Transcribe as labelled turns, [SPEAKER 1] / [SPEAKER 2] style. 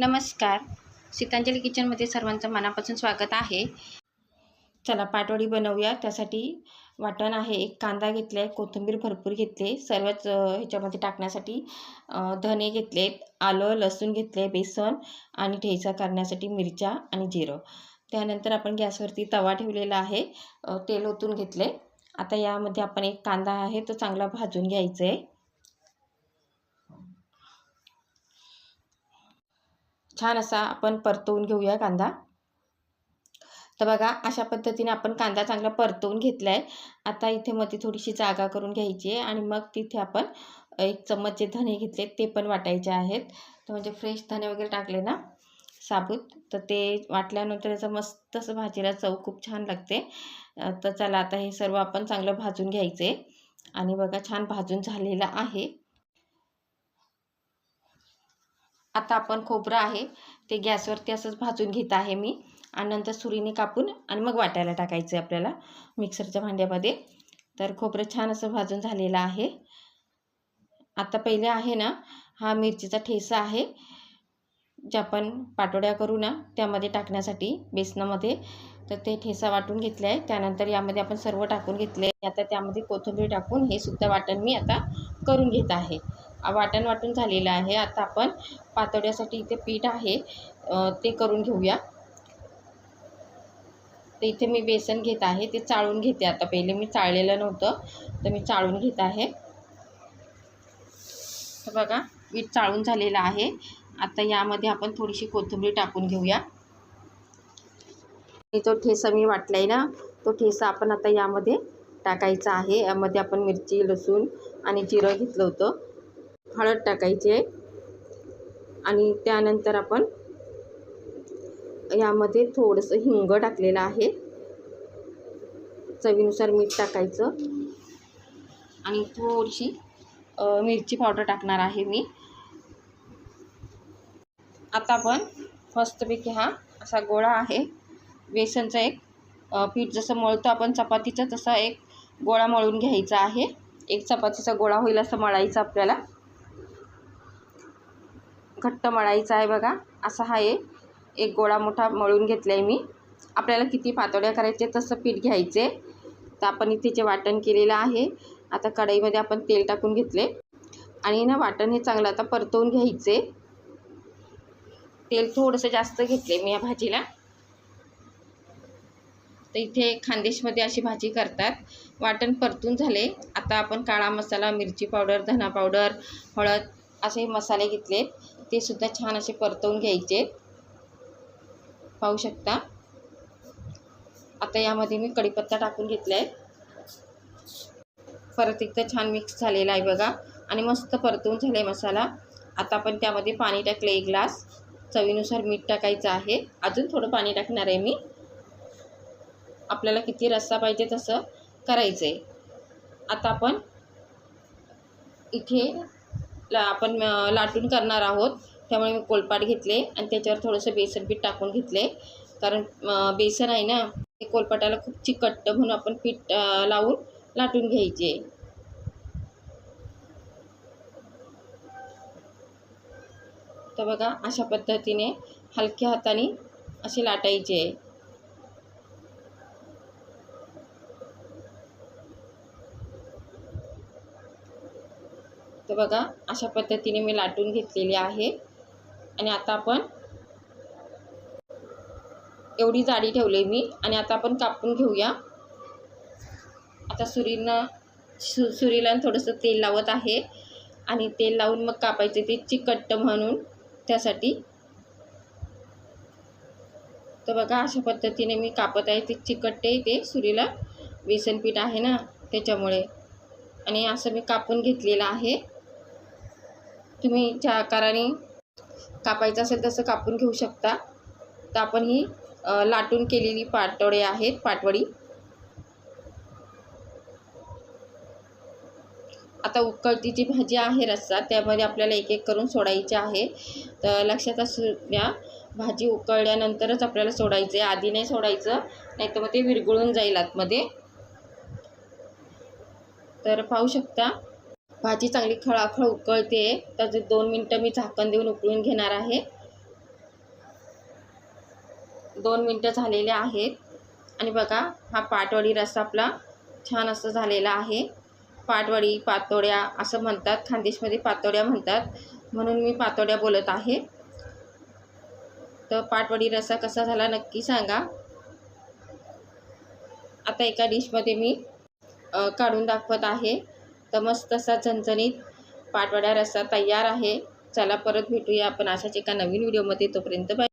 [SPEAKER 1] नमस्कार. सीतांजली किचनमध्ये सर्वांचं मनापासून स्वागत आहे. चला पाटवडी बनवूया. त्यासाठी वाटण आहे एक कांदा घेतला आहे कोथिंबीर भरपूर घेतले सर्वच ह्याच्यामध्ये टाकण्यासाठी धने घेतले आलं लसूण घेतले बेसन आणि ठेचा करण्यासाठी मिरच्या आणि जिरं. त्यानंतर आपण गॅसवरती तवा ठेवलेला आहे तेल ओतून घेतले आता यामध्ये आपण एक कांदा आहे तो चांगला भाजून घ्यायचा आहे. छान असा आपण परतवून घेऊया कांदा. तर बघा अशा पद्धतीने आपण कांदा चांगला परतवून घेतला आहे आता इथे मध्ये थोडीशी जागा करून घ्यायची आहे आणि मग तिथे आपण एक चम्मच जे धने घेतले ते पण वाटायचे आहेत. तर म्हणजे फ्रेश धने वगैरे टाकले ना साबूत. तर ते वाटल्यानंतर याचं मस्त असं भाजीला चव खूप छान लागते. तर चला आता हे सर्व आपण चांगलं भाजून घ्यायचे. आणि बघा छान भाजून झालेलं आहे. आता आपण खोबरं आहे ते गॅसवरती असंच भाजून घेत आहे मी. आणि नंतर सुरीने कापून आणि मग वाटायला टाकायचं आहे आपल्याला मिक्सरच्या भांड्यामध्ये. तर खोबरं छान असं भाजून झालेलं आहे. आता पहिले आहे ना हा मिरचीचा ठेसा आहे जे आपण पाटोड्या करू ना त्यामध्ये टाकण्यासाठी बेसनामध्ये. तर ते ठेसा वाटून घेतले आहे. त्यानंतर यामध्ये आपण सर्व टाकून घेतले आता त्यामध्ये कोथिंबीर टाकून हे सुद्धा वाटण मी आता करून घेत आहे. वाटण वाटून झालेलं आहे. आता आपण पातोड्यासाठी इथे पीठ आहे. ते करून घेऊया. तर इथे मी बेसन घेत आहे. ते चाळून घेते आता. पहिले मी चाळलेलं नव्हतं तर मी चाळून घेत आहे. तर बघा पीठ चाळून झालेलं आहे. आता यामध्ये आपण थोडीशी कोथिंबीर टाकून घेऊया. तो ठेसा मी वाटला आहे ना तो ठेसा आपण आता यामध्ये टाकायचा आहे. यामध्ये आपण मिरची लसूण आणि जिरं घेतलं होतं. हळद टाकायची आहे. आणि त्यानंतर आपण यामध्ये थोडंसं हिंग टाकलेलं आहे. चवीनुसार मीठ टाकायचं. आणि थोडीशी मिरची पावडर टाकणार आहे मी. आता आपण मस्तपैकी हा असा गोळा आहे. बेसनचा एक पीठ जसं मळतो आपण चपातीचं तसा एक गोळा मळून घ्यायचा आहे. एक चपातीचा गोळा होईल असं मळायचं आपल्याला. घट्ट मळायचा आहे बघा. असा हा एक एक गोळा मोठा मळून घेतला आहे मी. आपल्याला किती पातोड्या करायचे तसं पीठ घ्यायचे. तर आपण इथे जे वाटण केलेलं आहे आता कढईमध्ये आपण तेल टाकून घेतले आणि ना वाटण हे चांगलं आता परतवून घ्यायचे. तेल थोडंसं जास्त घेतले मी या भाजीला. तर इथे खानदेशमध्ये अशी भाजी करतात. वाटण परतून झाले. आता आपण काळा मसाला मिरची पावडर धना पावडर हळद असे मसाले घेतले. ते सुद्धा छान असे परतवून घ्यायचे. पाहू शकता. आता यामध्ये मी कढीपत्ता टाकून घेतला आहे परत एकदा छान मिक्स झालेला आहे बघा. आणि मस्त परतवून झाला आहे मसाला. आता आपण त्यामध्ये पाणी टाकलं एक ग्लास. चवीनुसार मीठ टाकायचं आहे. अजून थोडं पाणी टाकणार आहे मी. आपल्याला किती रस्सा पाहिजे तसं करायचं आहे आता आपण इथे ला आपण लाटून करणार आहोत. त्यामुळे मी कोलपाट घेतले आणि त्याच्यावर थोडंसं बेसन पीठ टाकून घेतले. कारण बेसन आहे ना ते कोलपाटाला खूप चिकट म्हणून आपण पीठ लावून लाटून घ्यायचे. तर बघा अशा पद्धतीने हलक्या हाताने असे लाटायचे. बघा अशा पद्धतीने मी लाटून घेतलेली आहे. आणि आता आपण एवढी जाडी ठेवली मी. आणि आता आपण कापून घेऊया. आता सुरीनं सु सुरीला थोडंसं तेल लावत आहे. आणि तेल लावून मग कापायचे ते चिकट्ट म्हणून त्यासाठी. तर बघा अशा पद्धतीने मी कापत आहे ते चिकट्टे ते. सुरीला बेसनपीठ आहे ना त्याच्यामुळे. आणि असं मी कापून घेतलेलं आहे. तुम्ही ज्या आकाराने कापायचं असेल तसं कापून घेऊ शकता. तर आपण ही लाटून केलेली पाटवडे आहेत पाटवडी. आता उकळती जी भाजी आहे रस्सा त्यामध्ये आपल्याला एक एक करून सोडायची आहे. तर लक्षात असू द्या भाजी उकळल्यानंतरच आपल्याला सोडायचं आहे आधी नाही सोडायचं नाही तर मग ते विरघळून जाईल आतमध्ये. तर पाहू शकता भाजी चांगली खळाखळ उकळते. तर दोन मिनटं मी झाकण देऊन उकळून घेणार आहे. दोन मिनटं झालेले आहेत. आणि बघा हा पाटवडी रस्सा आपला छान असं झालेला आहे. पाटवडी पातोड्या असं म्हणतात. खानदेशमध्ये पातोड्या म्हणतात. म्हणून मी पातोड्या बोलत आहे. तर पाटवडी रस्सा कसा झाला नक्की सांगा. आता एका डिशमध्ये मी काढून दाखवत आहे. तर मस्त असा झणझणीत पाटवड्या रस्सा तयार आहे. चला परत भेटूया आपण अशाच एका नवीन व्हिडिओमध्ये. तोपर्यंत बाय